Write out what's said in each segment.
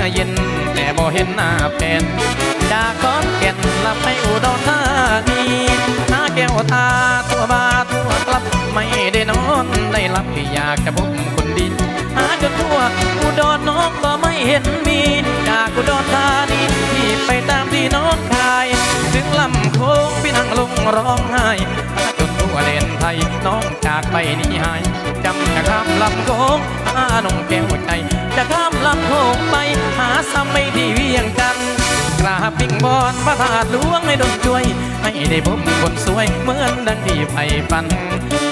แม่บอกเห็นหน้าแฟนจากกอนแก่นลับไปอุดรธานีหน้าแก้วตาตัวบาตัวกลับ ไม่ได้นอนได้หลับที่อยากจะพบคนดีหาจนทั่วอุดรน้องก็ไม่เห็นมีจากอุดรธานีที่ไปตามที่น้องชาย ถึงลำโค้งพี่นั่งลงร้องไห้จนทั่วเลนไทยน้องจากไปนี่หายจำจะข้ามลำโค้งหาน้องแก้วใจ จะข้ามลำโค้งไป ซ้ำไม่ที่เวียงจันกราบปิงบอนพระธาตุหลวงให้ดลช่วย ให้ได้พบคนสวยเหมือนดังที่ไฟฝัน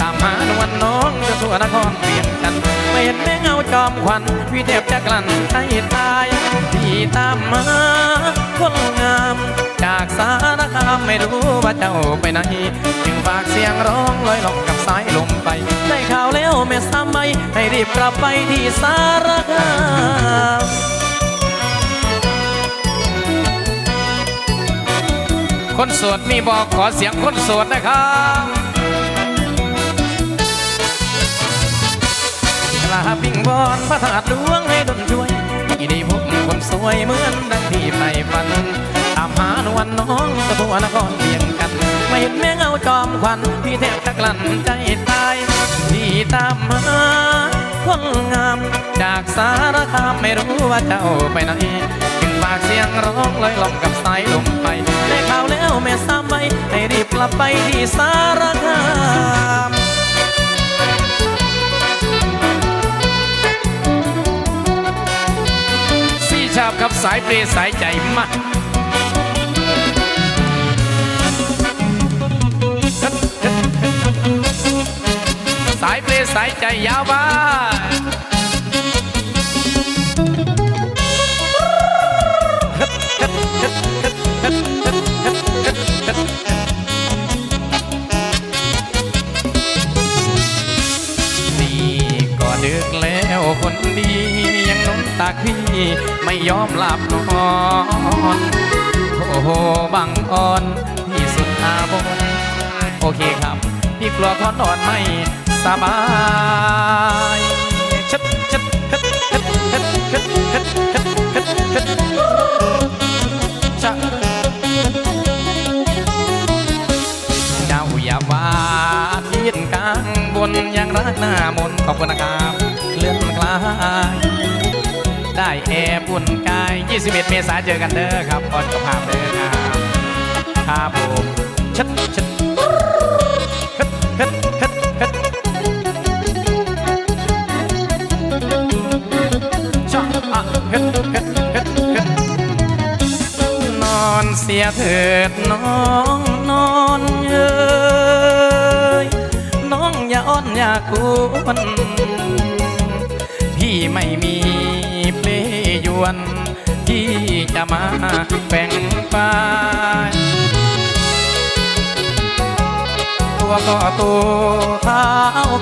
ตามหานวลน้องจะทั่วนครเวียงจันไม่เห็นแม่เงาจอมควันพี่แทบจะกลั้นใจตายพี่ตามมาคนงามจากสารคามไม่รู้ว่าเจ้าไปไหนจึงฝากเสียงร้องลอยหลงกับสายลมไปได้ข่าวแล้วแม่สามใบให้รีบกลับไปที่สารคาม คนโสดมีบอกขอเสียงคนโสดนะครับกลาปิงบอนพระธาตุหลวงให้ดลช่วยที่ได้พบคนสวยเหมือนดังที่ใฝ่ฝันตามหานวลน้องสะบัวนครเพียงกัน ไม่เห็นแม่เงาจอมควันพี่แทบจะกลั้นใจตายที่ตามหาคนงามจากสารคามไม่รู้ว่าเจ้าไปไหนจึงฝากเสียงร้องลอยลองกับสายลม ลับไปที่สารคามซี่ชาบกับสายเปรสายใจมาสายเปรสายใจยาวบ้า ดึกแล้วคนดียังนอนตากพี่ไม่ยอมหลับนอนโอ้โหบังอ่อนที่สุดอาบนโอเคครับ พี่กลัวเขานอนไม่สบายชัดชัดชัดชัดชัดชัดชัดชัดชัดชัดชัดเจ้าอย่าว่าทินกลางบนยังรักหน้ามนขอบคุณนะครับ ได้แอบบุญกาย 21 เมษายนเจอกันเด้อครับออนกับภาพเด้อครับครับผมชัดชัดฮัดฮัดฮัดฮัดชอบอะฮัดฮัดฮัดฮัดนอนเสียเถิดน้องนอนเอ้ยน้องอย่าอ้อนอย่ากวนพี่ไม่มี ยวน ที่จะมาแบ่งปันตัวก็ตัวเท้า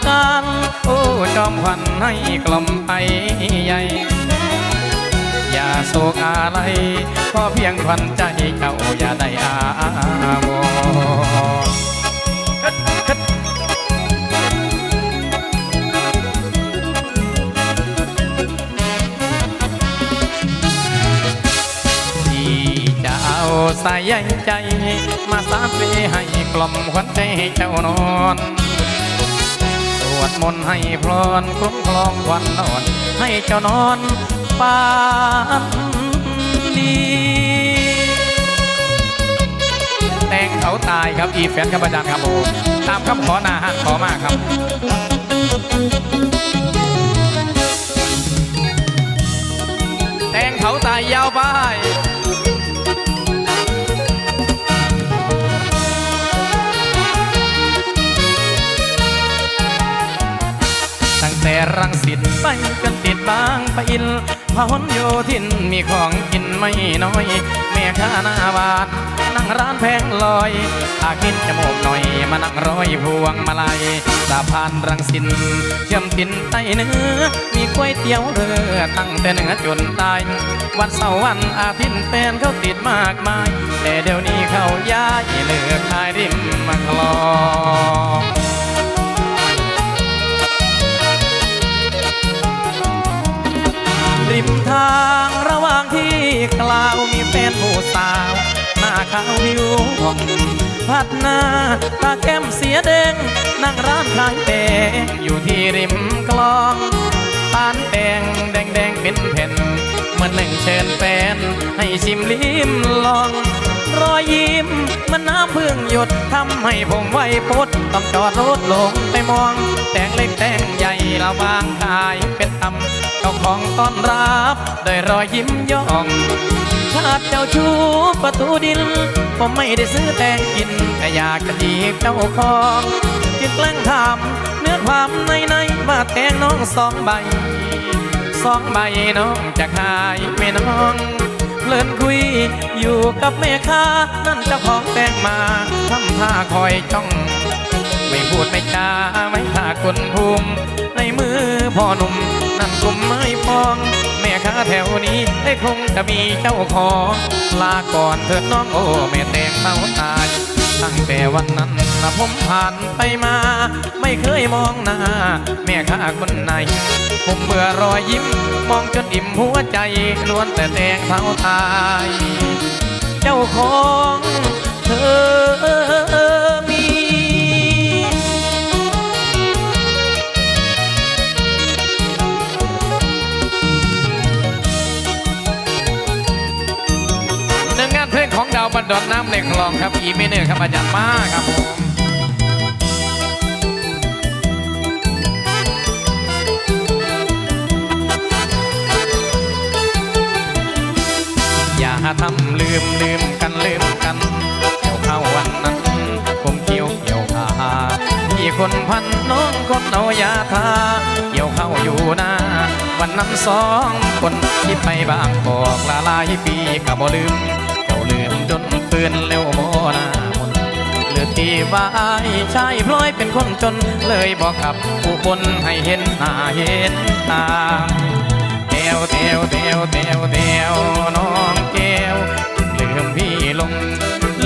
กันโอ้จอมขวัญให้กล่อมไปใหญ่อย่าโศกอะไรขอเพียงขวัญใจเจ้าอย่าได้อาวร เอาสายใยใจ มาสานเปให้กล่อมขวัญใจให้เจ้านอนสวดมนต์ให้พรอนคุ้มครองวันนอน ให้เจ้านอนปานดีแต่งเขาตายครับอีแฟนครับอาจารย์ครับผมตามคำขอหนาฮักขอมากครับแต่งเขาตายยาวไป รังสิตไปจนติดบางปะอินพหนโยธินมีของกินไม่น้อย แม่ค้าหน้าบานนั่งร้านแพงลอยถ้ากินจมูกหน่อยมานั่งร้อยพวงมาลัยสะพานรังสินเชื่อมตินใต้เนื้อมีก๋วยเตี๋ยวเรือตั้งแต่เหนือจนใต้วันเสาร์วันอาทิตย์แฟนเขาติดมากมาย แต่เดี๋ยวนี้เขาย้ายเลือกขายริมมาคลอง ริมทางระหว่างที่กล่าวมีแฟนผู้สาว หน้าขาวผิวผ่องพัดหน้าตาแก้มเสียแดงนั่งร้านขายแตงอยู่ที่ริมคลองปานแดงแดงแดงเป็นแผ่นเหมือนหนึ่งเชิญแฟนให้ชิมลิ้มลอง รอยยิ้มมันน้ำพึ่งหยดทำให้ผมไวยพดต้องจอดรถลงไปมอง แต่งเล็กแต่งใหญ่ระวางกายเป็นธรรมาของต้อนรับด้วยรอยยิ้มย่องชาติเจ้าชู้ประตูดิน ผมไม่ได้ซื้อแต่งกิน แต่อยากจะจีบเจ้าของจึงแกล้งถามเนื้อความในในๆว่าแต่งน้องสองใบ สองใบน้องจะขายไม่น้องเพลินคุยอยู่กับแม่ค้านั่นเจ้าของแต่งมาทำท่าคอยจ้องไม่พูดไม่จาไม่ท่าคนภูมิในมือพ่อหนุ่ม แม่ค้าแถวนี้ได้คงจะมีเจ้าของลาก่อนเถิดน้องโอ้แม่แตงเต้าตายตั้งแต่วันนั้นนะผมผ่านไปมา ไม่เคยมองหน้า แม่ค้าคนไหน ผมเบื่อรอยยิ้ม มองจนอิ่มหัวใจล้วนแต่แตงเท้าตาย เจ้าของเธอ งของดาวบันดอนน้ำในคลองครับอีเมเนอร์ครับอาจารย์มาครับผมอย่าทำลืมลืมกันลืมกันเกี่ยวเข้าวันนั้นผมเกี่ยวเกี่ยวขาพี่คนพันน้องคนเอายาทาเกี่ยวเข้าอยู่นาวันนั้นสองคนที่ไปบางบอกลาลายปีกับบ่ลืม ปืนเร็วโมนามนหรือที่ว่าอายชายพลอยเป็นคนจน เลยบอกกับผู้คนให้เห็นหน้าเห็นตาเตียวเตียวเตียวเตียวเตียวน้องแก้วลืมพี่ลง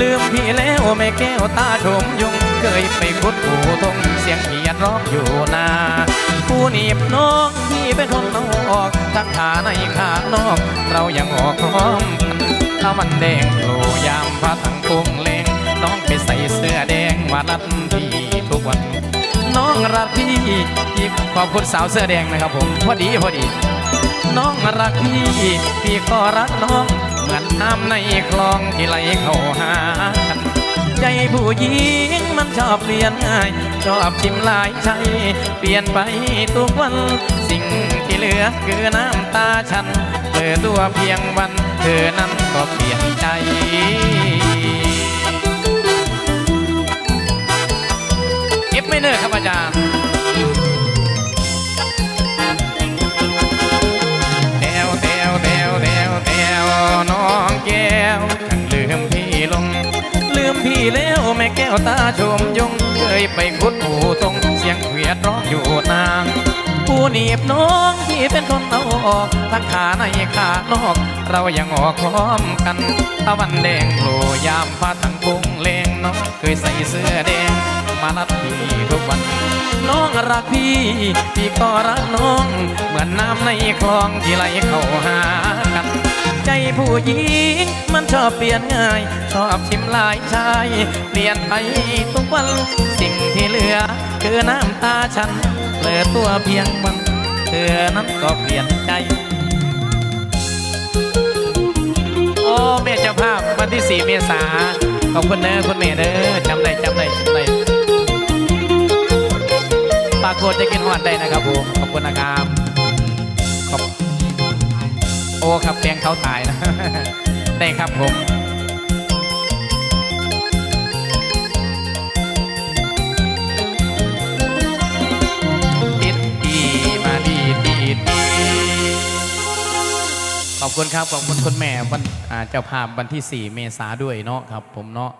ลืมพี่แล้วแม่แก้วตาชมยุงเคยไปคุดหูทงเสียงเขียดร้องอยู่นาผู้หนีบน้องพี่เป็นคนนอกทั้งขาในขานอก เรายังออกพร้อม ถ้าวันแดงโผล่ยามพระทั้งกรุงเลงน้องไปใส่เสื้อแดงมานัดพี่ทุกวัน น้องรักพี่พี่ขอบคุณสาวเสื้อแดงนะครับผมพอดีพอดี น้องรักพี่พี่ก็รักน้อง เหมือนน้ำในคลองที่ไหลเข้าหาใจผู้หญิงมันชอบเปลี่ยนง่าย ชอบชิมหลายใจเปลี่ยนไปทุกวัน สิ่งที่เหลือคือน้ำตาฉันเธอตัวเพียงวัน เธอนั้นก็เปลี่ยนใจเอฟไม่เนอร์ครับอาจารย์แตวแตวแตวแตวแตวน้องแก้วฉันลืมพี่ลง ลืมพี่แล้วแม่แก้วตาชมยงเคยไปคุดหูตรงเสียงเขียดร้องอยู่นาง ผู้หนีบน้องที่เป็นคนเอาออกทั้งขาในขานอก เรายังออกพร้อมกันตะวันแดงโผล่ยามฟ้าทั้งกุ้งเลงน้องเคยใส่เสื้อแดง มานัดพี่ทุกวัน น้องรักพี่พี่ก็รักน้อง เหมือนน้ำในคลองที่ไหลเข้าหากันใจผู้หญิงมันชอบเปลี่ยนง่าย ชอบชิมลายชาย เปลี่ยนไปทุกวัน สิ่งที่เหลือ คือน้ำตาฉัน เหลือตัวเพียงวันเธอนั้นก็เปลี่ยนใจ โอ้เมเจ้าภาพวันที่ 4 เมษาขอบคุณเด้อคุณเมเด้อจำได้จำได้จำได้ปากโคดจะกินหวานได้นะครับผมขอบคุณนะครับขอบโอ้ครับแปลงเขาตายนะ ได้ครับผม อบคุณครับ ขอบคุณคุณแม่วันอ่าเจ้าภาพวันที่ 4 เมษาด้วยเนาะครับผมเนาะ